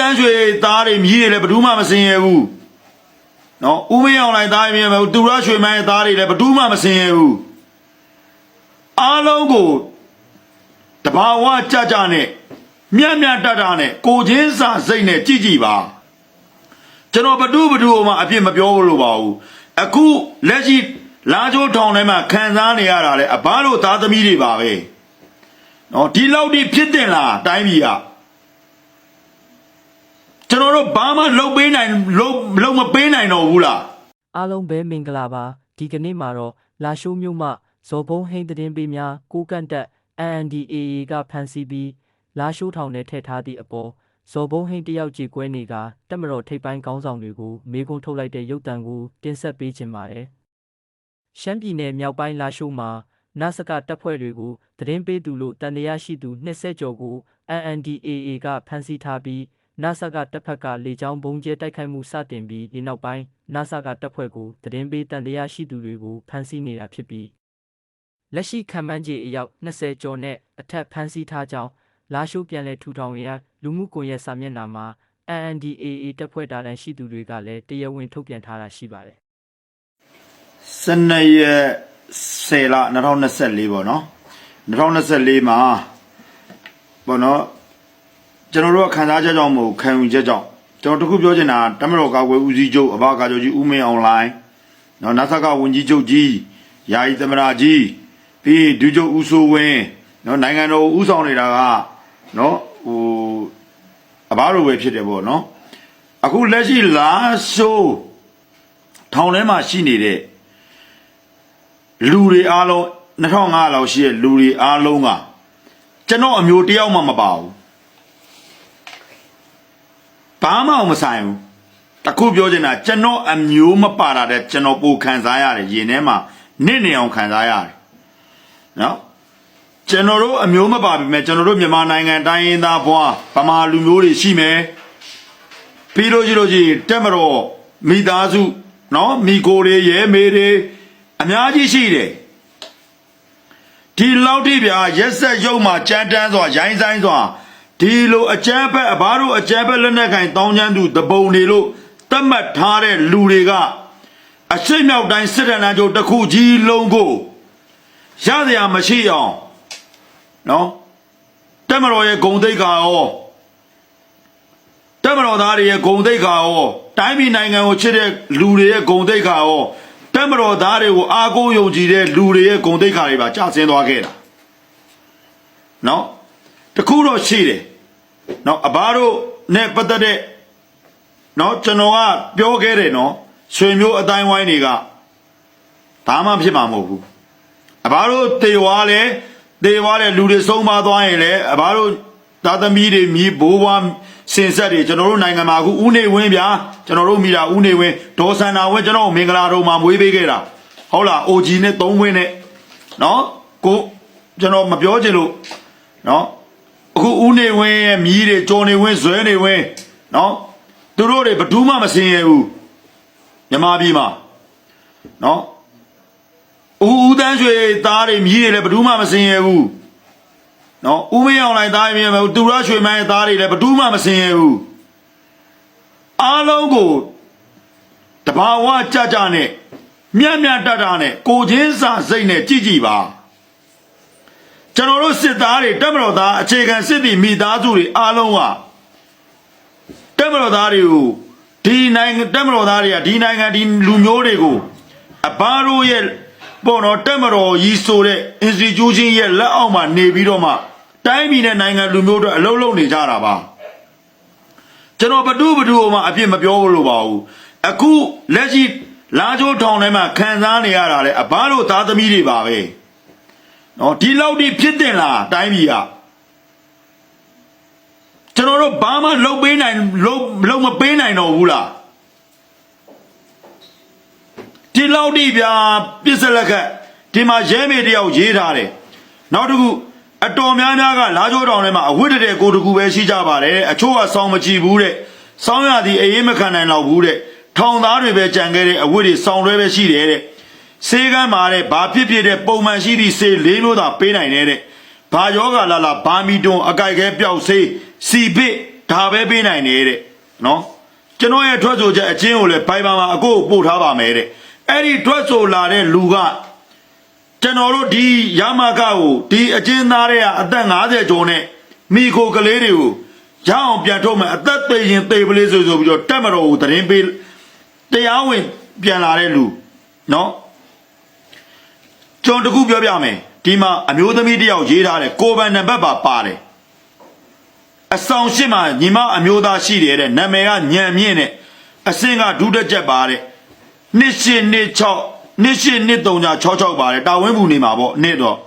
တန်းရွှေသားတွေမြည်တွေလည်းဘယ်သူမှမစင်ရဘူးနော်ဦးမင်းအောင်လိုက်သားတွေမြည်မယ်သူရရွှေမိုင်းသားတွေလည်းဘယ်သူမှမစင်ရဘူးအားလုံးကိုတဘာဝကြကြနဲ့မြတ်မြတ်တတနဲ့ကိုချင်းစာစိတ်နဲ့ကြည်ကြည်ပါကျွန်တော်ဘဒုဘဒုမှအပြစ်မပြောဘူးလို့ပါဘူးအခုလက်ရှိလာချိုးထောင်ထဲမှာခံစားနေရတာလေအဘတို့သားသမီးတွေပါပဲနော်ဒီလောက်ဒီဖြစ်တင်လားတိုင်းပြည်က ကျွန်တော်တို့ဘာမှလှုပ်ပေးနိုင်လှုပ်လှုပ်မပေးနိုင်တော့ဘူးလားအားလုံးပဲမင်္ဂလာပါဒီကနေ့မှာတော့လာရှိုးမြို့မှဇော်ဘုံဟိန်းသတင်းပေးများကိုကန့်တက် NNDAA ကဖမ်းဆီးပြီးလာရှိုးထောင်ထဲထည့်ထားသည့်အပေါ်ဇော်ဘုံဟိန်းတယောက်ကြေကွဲနေကတက်မတော်ထိပ်ပိုင်းကောင်းဆောင်တွေကိုမေကုန်းထုတ်လိုက်တဲ့ရုပ်တံကိုတင်ဆက်ပေးခြင်းပါတယ်ရှမ်းပြည်နယ်မြောက်ပိုင်းလာရှိုးမှာနာစကတပ်ဖွဲ့တွေကိုသတင်းပေးသူလို့တန်တရားရှိသူ20ကျော်ကို NNDAA ကဖမ်းဆီးထားပြီး နာဆာကတပ်ဖက်ကလေကြောင်းဘုံကျဲတိုက်ခိုက်မှုစတင်ပြီးဒီနောက်ပိုင်းနာဆာကတပ်ဖွဲ့ကိုသတင်းပေးတန်တရားရှိသူတွေကိုဖမ်းဆီးနေတာဖြစ်ပြီးလက်ရှိခံမှန်းခြေအယောက်20ကျော်နဲ့အထက်ဖမ်းဆီးထားကြောင်းလာရှိုးပြန်လည်ထူထောင်ရလူမှုကွန်ရက်စာမျက်နှာမှာ NNDAA တပ်ဖွဲ့တာဝန်ရှိသူတွေကလည်းတရားဝင်ထုတ်ပြန်ထားတာရှိပါတယ်12ရက်10လ2024ပေါ့နော်2024မှာပေါ့နော် ကျွန်တော်တို့ကခံစားချက်ကြောင့်မဟုတ်ခံယူချက်ကြောင့်ကျွန်တော်တခုပြောချင်တာတမတော်ကာကွယ်ဦးစီးချုပ်အဘကာချုပ်ကြီးဦးမင်းအွန်လိုင်းနော်နတ်ဆက်ကဝန်ကြီးချုပ်ကြီးယာယီသမရာကြီးပြီးဒုချုပ်ဦးစိုးဝင်းနော်နိုင်ငံတော်ဦးဆောင်နေတာကနော်ဟိုအဘတို့ပဲဖြစ်တယ်ပေါ့နော်အခုလက်ရှိလာရှိုးထောင်ထဲမှာရှိနေတဲ့လူတွေအားလုံး2500လောက်ရှိတဲ့လူတွေအားလုံးကကျွန်တော်အမျိုးတယောက်မှမပါဘူး ဘာမှမဆိုင်ဘူးတခုပြောချင်တာကျွန်တော်အမျိုးမပါတာတဲ့ကျွန်တော်ပိုခံစားရတယ်ရင်ထဲမှာနစ်နေအောင်ခံစားရတယ်နော်ကျွန်တော်တို့အမျိုးမပါပြီမဲ့ကျွန်တော်တို့မြန်မာနိုင်ငံတိုင်းရင်းသားဘွားဗမာလူမျိုးတွေရှိမယ်ပြီးလို့ရှိလို့ရှိရင်တက်မတော်မိသားစုနော်မိကိုတွေရဲမေတွေအများကြီးရှိတယ်ဒီလောက်တိပြာရက်ဆက်ရုပ်မှာကြမ်းတမ်းစွာရိုင်းဆိုင်စွာ ဒီလိုအကြမ်းဖက်အဘားတို့အကြမ်းဖက်လက်နက်ကင်တောင်းချမ်းသူတပုံတွေလို့တတ်မှတ်ထားတဲ့လူတွေကအရှိတ်မြောက်တိုင်းစစ်တပ်လမ်းကျိုးတစ်ခုကြီးလုံးကိုရစရာမရှိအောင်နော်တက်မတော်ရဲ့ဂုံတိတ်ခါရောတက်မတော်သားတွေရဲ့ဂုံတိတ်ခါရောတိုင်းပြည်နိုင်ငံကိုချစ်တဲ့လူတွေရဲ့ဂုံတိတ်ခါရောတက်မတော်သားတွေကိုအားကိုးယုံကြည်တဲ့လူတွေရဲ့ဂုံတိတ်ခါတွေပါကျဆင်းသွားခဲ့တာနော်တခုတော့ရှိတယ် နော်အဘတို့နဲ့ပတ်သက်တဲ့နော်ကျွန်တော်ကပြောခဲ့တယ်နော်ဆွေမျိုးအတိုင်းဝိုင်းတွေကဘာမှဖြစ်မှာမဟုတ်ဘူးအဘတို့တေဝါလဲတေဝါလဲလူတွေဆုံးမသွားရင်လဲအဘတို့သာသမီတွေမြည်ဘိုးဘွားစင်ဆက်တွေကျွန်တော်တို့နိုင်ငံမှာအခုဦးနေဝင်းဗျာကျွန်တော်တို့မိတာဦးနေဝင်းဒေါ်စန္ဒာဝင်းကျွန်တော်တို့မင်္ဂလာတော်မှာမွေးပေးခဲ့တာဟုတ်လား OG နဲ့3ဝင်းနဲ့နော်ကိုကျွန်တော်မပြောချင်လို့နော် အခုဦးနေဝင်းရဲ့မြည်တွေကြော်နေဝင်းဇွဲနေဝင်းနော်သူတို့တွေဘယ်သူမှမစင်ရဘူးမြမပြည်မှာနော်ဦးဦးတန်းရွှေသားတွေမြည်တွေလည်းဘယ်သူမှမစင်ရဘူးနော်ဦးမင်းအောင်လိုက်သားတွေမြည်မယ်သူရရွှေမိုင်းသားတွေလည်းဘယ်သူမှမစင်ရဘူးအားလုံးကိုတဘာဝကြကြနဲ့မြတ်မြတ်တတနဲ့ကိုချင်းစာစိတ်နဲ့ကြည်ကြည်ပါ ကျွန်တော်တို့စစ်သားတွေတက်မတော်သားအခြေခံစစ်တီမိသားစုတွေအားလုံးကတက်မတော်သားတွေကိုဒီနိုင်ငံတက်မတော်သားတွေကဒီနိုင်ငံဒီလူမျိုးတွေကိုအဘာတို့ရဲ့ပေါ်တော့တက်မတော်ကြီးဆိုတဲ့ institution ရဲ့လက်အောက်မှာနေပြီးတော့မှတိုင်းပြည်နဲ့နိုင်ငံလူမျိုးတို့အလုံးလုံးနေကြတာပါကျွန်တော်ဘဒုဘဒုမှအပြစ်မပြောဘူးလို့ပါဘူးအခုလက်ရှိလာချိုးထောင်ထဲမှာခံစားနေရတာလေအဘာတို့သားသမီးတွေပါပဲ နော်ဒီလောက်ဒီဖြစ်တင်လားတိုင်းပြည်ကကျွန်တော်တို့ဘာမှလှုပ်ပေးနိုင်လှုပ်လှုပ်မပေးနိုင်တော့ဘူးလားဒီလောက်တိဗျာပြစ်စလက်ကဒီမှာရဲမေတယောက်ရေးထားတယ်နောက်တစ်ခုအတော်များများကလာကြိုးတောင်ထဲမှာအဝတ်တတဲ့ကိုတကူပဲရှိကြပါတယ်အချို့ကစောင်းမကြည့်ဘူးတဲ့စောင်းရသည်အေးမခံနိုင်တော့ဘူးတဲ့ထောင်သားတွေပဲကြံခဲ့တဲ့အဝတ်တွေစောင်းတွဲပဲရှိတယ်တဲ့ စေကမ်းမာတဲ့ဘာဖြစ်ဖြစ်တဲ့ပုံမှန်ရှိသည့်စေလေးမျိုးသာပေးနိုင်တယ်တဲ့ဘာယောဂလာလာဘာမီတွန်အကြိုက်ခဲပျောက်စေးစီပစ်ဒါပဲပေးနိုင်တယ်တဲ့နော်ကျွန်တော်ရဲ့ထွက်ဆိုချက်အချင်းကိုလည်းဘိုင်ဘာမှာအကိုကိုပို့ထားပါမယ်တဲ့အဲ့ဒီထွက်ဆိုလာတဲ့လူကကျွန်တော်တို့ဒီရမကကိုဒီအချင်းသားတွေကအသက်50ကျော်နဲ့မိခိုကလေးတွေကိုရအောင်ပြန်ထုတ်မယ်အသက်သေးရင်သေပလေးဆိုဆိုပြီးတော့တက်မတော်ကိုသတင်းပေးတရားဝင်ပြန်လာတဲ့လူနော် ကျွန်တော်တခုပြောပြမယ်ဒီမှာအမျိုးသမီးတစ်ယောက်ရေးထားတယ်ကိုယ်ပိုင်နံပါတ်ပါပါတယ်အဆောင်ရှိမှညီမအမျိုးသားရှိတယ်တဲ့နာမည်ကညံမြင့်နဲ့အစင်ကဒုတက်ချက်ပါတဲ့နှစ်ရှင်းနှစ်6နှစ်ရှင်းနှစ်3ညာ66ပါတယ်တာဝင်းဘူးနေမှာပေါ့နှစ်တော့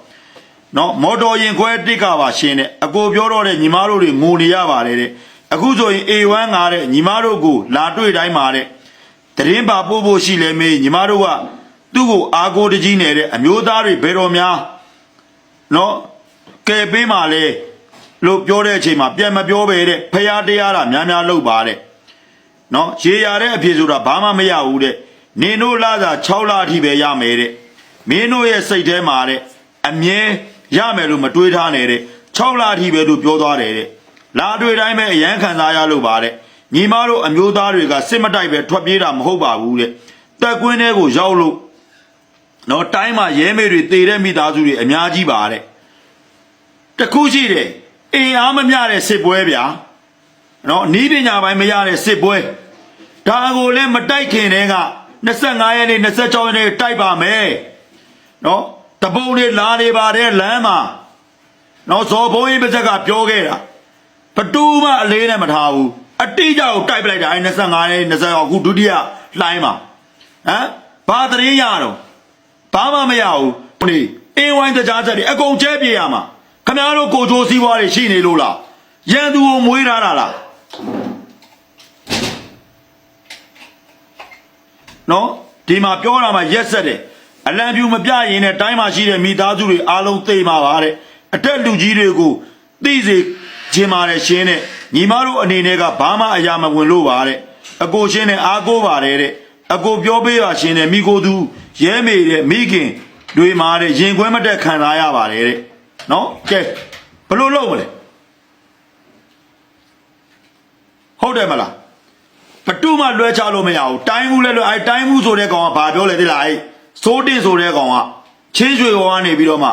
နော်မော်တော်ရင်ခွဲတစ်ကပါရှင်းတဲ့အကိုပြောတော့တဲ့ညီမတို့တွေငိုနေရပါတယ်တဲ့အခုဆိုရင် A1 ငါတဲ့ညီမတို့ကိုလာတွေ့တိုင်းပါတဲ့တရင်ပါပို့ဖို့ရှိလဲမေးညီမတို့က သူ့ကိုအာကိုတကြီးနေတဲ့အမျိုးသားတွေဘယ်တော်များနော်ကဲပေးမှလဲလို့ပြောတဲ့အချိန်မှာပြန်မပြောပဲတဲ့ဖရာတရားတာများများလုပ်ပါတဲ့နော်ရေရတဲ့အဖြစ်ဆိုတာဘာမှမရဘူးတဲ့နင်တို့လာသာ6လအထိပဲရမယ်တဲ့မင်းတို့ရဲ့စိတ်ထဲမှာတဲ့အမြဲရမယ်လို့မတွေးထားနဲ့တဲ့6လအထိပဲလို့ပြောသွားတယ်တဲ့လာတွေ့တိုင်းပဲအရန်ခံစားရလို့ပါတဲ့ညီမတို့အမျိုးသားတွေကစစ်မတိုက်ပဲထွက်ပြေးတာမဟုတ်ပါဘူးတဲ့တက်ကွင်းထဲကိုရောက်လို့ နော်တိုင်းမှာရဲမေတွေတေတဲ့မိသားစုတွေအများကြီးပါတဲ့တခုရှိတယ်အင်အားမမျှတဲ့စစ်ပွဲဗျာနော်နီးပညာပိုင်းမရတဲ့စစ်ပွဲဒါကိုလည်းမတိုက်ခင်တည်းက25ရက်နေ့26ရက်နေ့တိုက်ပါမယ်နော်တပုံတွေလာနေပါတဲ့လမ်းမှာနော်ဇော်ဘုံကြီးပါဇက်ကပြောခဲ့တာဘတူးမအလေးနဲ့မထားဘူးအတိအကျကိုတိုက်ပလိုက်တာအဲ25ရက်20အခုဒုတိယလှိုင်းမှာဟမ်ဘာသတင်းရတော့ ဘာမှမရဘူးဟိုနေအင်းဝိုင်းတကြားချက်တွေအကုန်ကျဲပြေရမှာခမားတို့ကိုချိုးစည်းဝါးတွေရှိနေလို့လားရန်သူကိုမွေးထားတာလားနော်ဒီမှာပြောတာမှရက်ဆက်တယ်အလံပြူမပြရင်နဲ့တိုင်းမှာရှိတဲ့မိသားစုတွေအားလုံးသိမှာပါတဲ့အတက်လူကြီးတွေကိုသိစေခြင်းပါတယ်ရှင်းတဲ့ညီမတို့အနေနဲ့ကဘာမှအရာမဝင်လို့ပါတဲ့အကိုရှင်းနဲ့အားကိုးပါတယ်တဲ့အကိုပြောပေးပါရှင်းတဲ့မိကိုသူ ရဲမေတဲ့မိခင်တွေမှာတဲ့ရင်ခွဲမတက်ခံစားရပါတယ်တဲ့နော်ကဲဘယ်လိုလုပ်မလဲဟုတ်တယ်မလားဘတူးမှလွှဲချလို့မရဘူးတိုင်းမှုလဲလွှဲအဲတိုင်းမှုဆိုတဲ့ကောင်ကဘာပြောလဲသိလားအဲစိုးတင်ဆိုတဲ့ကောင်ကချင်းရွှေဘောကနေပြီးတော့မှ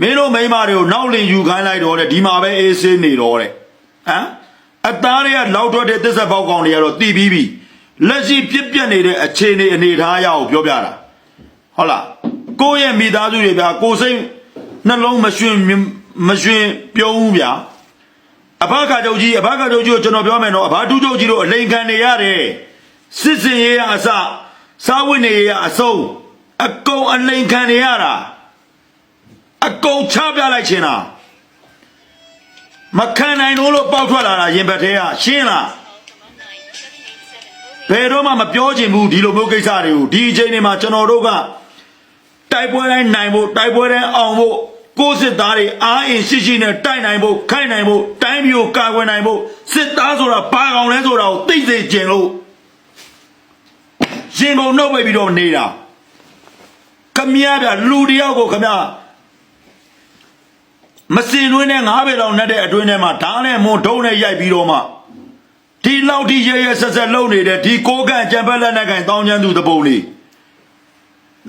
မင်းတို့မိန်းမတွေကိုနောက်လင်ယူခိုင်းလိုက်တော့တဲ့ဒီမှာပဲအေးဆေးနေတော့တဲ့ဟမ်အသားတွေကလောက်ထွက်တဲ့သစ္စာပေါက်ကောင်တွေကတော့တီးပြီးပြီလက်ရှိပြစ်ပြက်နေတဲ့အခြေအနေအနေထားအရကိုပြောပြတာ ဟုတ်လားကိုယ့်ရဲ့မိသားစုတွေဗျာကိုယ်စိတ်နှလုံးမရွှင်မရွှင်ပြုံးဘူးဗျာအဘခါချုပ်ကြီးအဘခါချုပ်ကြီးကိုကျွန်တော်ပြောမယ်နော်အဘတူးချုပ်ကြီးတို့အလိန်ခံနေရတယ်စစ်စင်ရေးရအစစားဝတ်နေရေးရအဆုံးအကုန်အလိန်ခံနေရတာအကုန်ချပြလိုက်ချင်တာမခံနိုင်လို့လို့ပေါက်ထွက်လာတာရင်ဘတ်သေးကရှင်းလားဘယ်တော့မှမပြောချင်ဘူးဒီလိုမျိုးကိစ္စတွေကိုဒီအချိန်တွေမှာကျွန်တော်တို့က တိုက်ပွဲတိုင်းနိုင်ဖို့တိုက်ပွဲတိုင်းအောင်ဖို့ကိုယ်စစ်သားတွေအားအင်ရှိရှိနဲ့တိုက်နိုင်ဖို့ခိုင်နိုင်ဖို့တိုင်းပြည်ကိုကာကွယ်နိုင်ဖို့စစ်သားဆိုတာဘာကောင်လဲဆိုတာကိုသိစေခြင်းလို့ရင်ကုန်နှုတ်ပိတ်ပြီးတော့နေတာခမရဗျလူတယောက်ကိုခမရမစင်တွင်းနဲ့ငါးပေလောက်နဲ့တဲ့အတွင်းထဲမှာဓာတ်နဲ့မွန်ဒုံနဲ့ရိုက်ပြီးတော့မှဒီလောက်ထိရဲရဲဆက်ဆက်လုံနေတဲ့ဒီကိုကန့်ကြံပက်လက်နဲ့ကင်တောင်းချမ်းသူတပုံလေး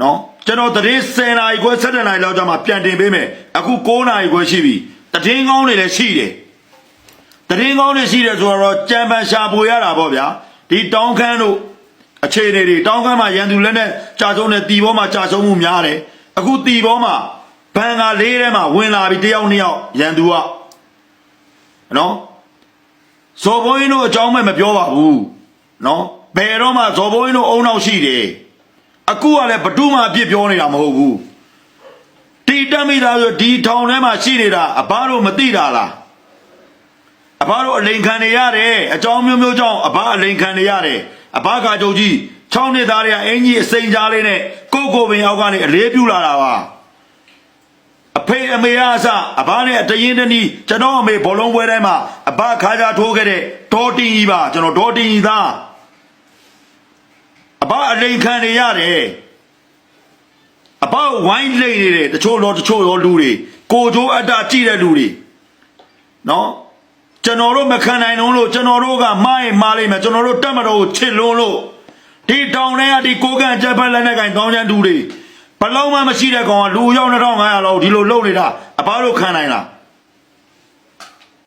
နော် ကျွန်တော်တရင်10နာရီခွဲ7နာရီလောက်ကြာမှပြန်တင်ပေးမယ်အခု9နာရီခွဲရှိပြီတရင်ကောင်းတွေလည်းရှိတယ်တရင်ကောင်းတွေရှိတယ်ဆိုတော့ကြံပန်ရှာပွေရတာပေါ့ဗျာဒီတောင်းခမ်းတို့အခြေအနေတွေတောင်းခမ်းမှာရန်သူလက်နဲ့ကြာဆုံးတဲ့တီဘောမှာကြာဆုံးမှုများတယ်အခုတီဘောမှာဘန်ကာလေးထဲမှာဝင်လာပြီတယောက်နှစ်ယောက်ရန်သူကနော်ဇော်ဘိုးရင်တို့အကြောင်းမဲ့မပြောပါဘူးနော်ဘယ်တော့မှဇော်ဘိုးရင်တို့အုံနောက်ရှိတယ် အခုကလည်းဘဒုမှအပြစ်ပြောနေတာမဟုတ်ဘူးတီတက်မိသားဆိုဒီထောင်ထဲမှာရှိနေတာအဘတို့မသိတာလားအဘတို့အလိန်ခံနေရတယ်အကြောင်းမျိုးမျိုးကြောင့်အဘအလိန်ခံနေရတယ်အဘကကြုတ်ကြီး6နှစ်သားတွေကအင်ကြီးအစိမ်ကြားလေးနဲ့ကိုကိုပင်အောက်ကနေအလေးပြူလာတာပါအဖေအမေအစအဘနဲ့အတရင်တနည်းကျွန်တော်အမေဘောလုံးပွဲတိုင်းမှာအဘခါကြထိုးခဲ့တဲ့ဒေါ်တင်ကြီးပါကျွန်တော်ဒေါ်တင်ကြီးသား အဘအလိန်ခံနေရတယ်အဘဝိုင်းလိမ့်နေတယ်တချို့တော့တချို့ရောလူတွေကိုချိုးအတ္တကြည့်တဲ့လူတွေနော်ကျွန်တော်တို့မခံနိုင်တော့လို့ကျွန်တော်တို့ကမားရင်မားလိမ့်မယ်ကျွန်တော်တို့တက်မတော်ကိုချစ်လွန်းလို့ဒီတောင်ထဲကဒီကိုကန်ချက်ဖက်လက်နဲ့ကင်တောင်းချမ်းတူတွေဘလုံးမှမရှိတဲ့ကောင်ကလူရောက်2500လောက်ဒီလိုလုံနေတာအဘတို့ခံနိုင်လား